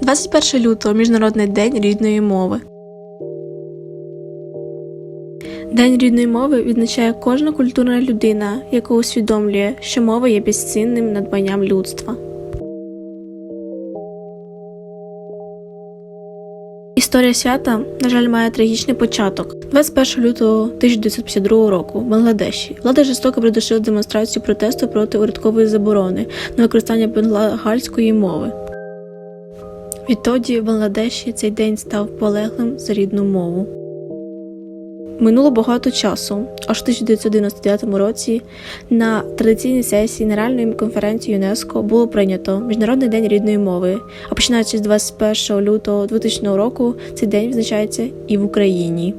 21 лютого Міжнародний день рідної мови. День рідної мови відзначає кожна культурна людина, яка усвідомлює, що мова є безцінним надбанням людства. Історія свята, на жаль, має трагічний початок. 21 лютого 1952 року в Бангладеші влада жорстоко придушила демонстрацію протесту проти урядкової заборони на використання бенгальської мови. Відтоді в Бангладеші цей день став полеглим за рідну мову. Минуло багато часу, аж в 1999 році на традиційній сесії Генеральної конференції ЮНЕСКО було прийнято Міжнародний день рідної мови. А починаючи з 21 лютого 2000 року, цей день відзначається і в Україні.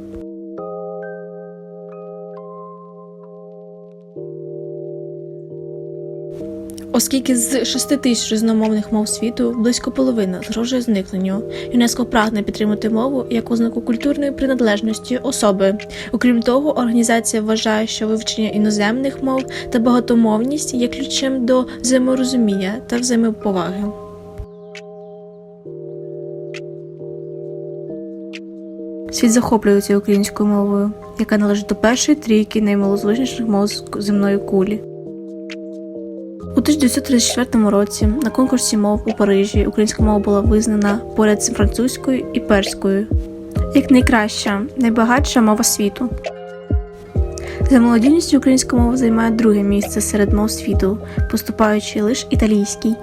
Оскільки з 6 тисяч різномовних мов світу близько половина загрожує зникненню, ЮНЕСКО прагне підтримати мову як ознаку культурної приналежності особи. Окрім того, організація вважає, що вивчення іноземних мов та багатомовність є ключем до взаєморозуміння та взаємоповаги. Світ захоплюється українською мовою, яка належить до першої трійки наймалозвучніших мов земної кулі. У 1934 році на конкурсі мов у Парижі українська мова була визнана поряд з французькою і перською як найкраща, найбагатша мова світу. За молодійністю українська мова займає друге місце серед мов світу, поступаючи лише італійській.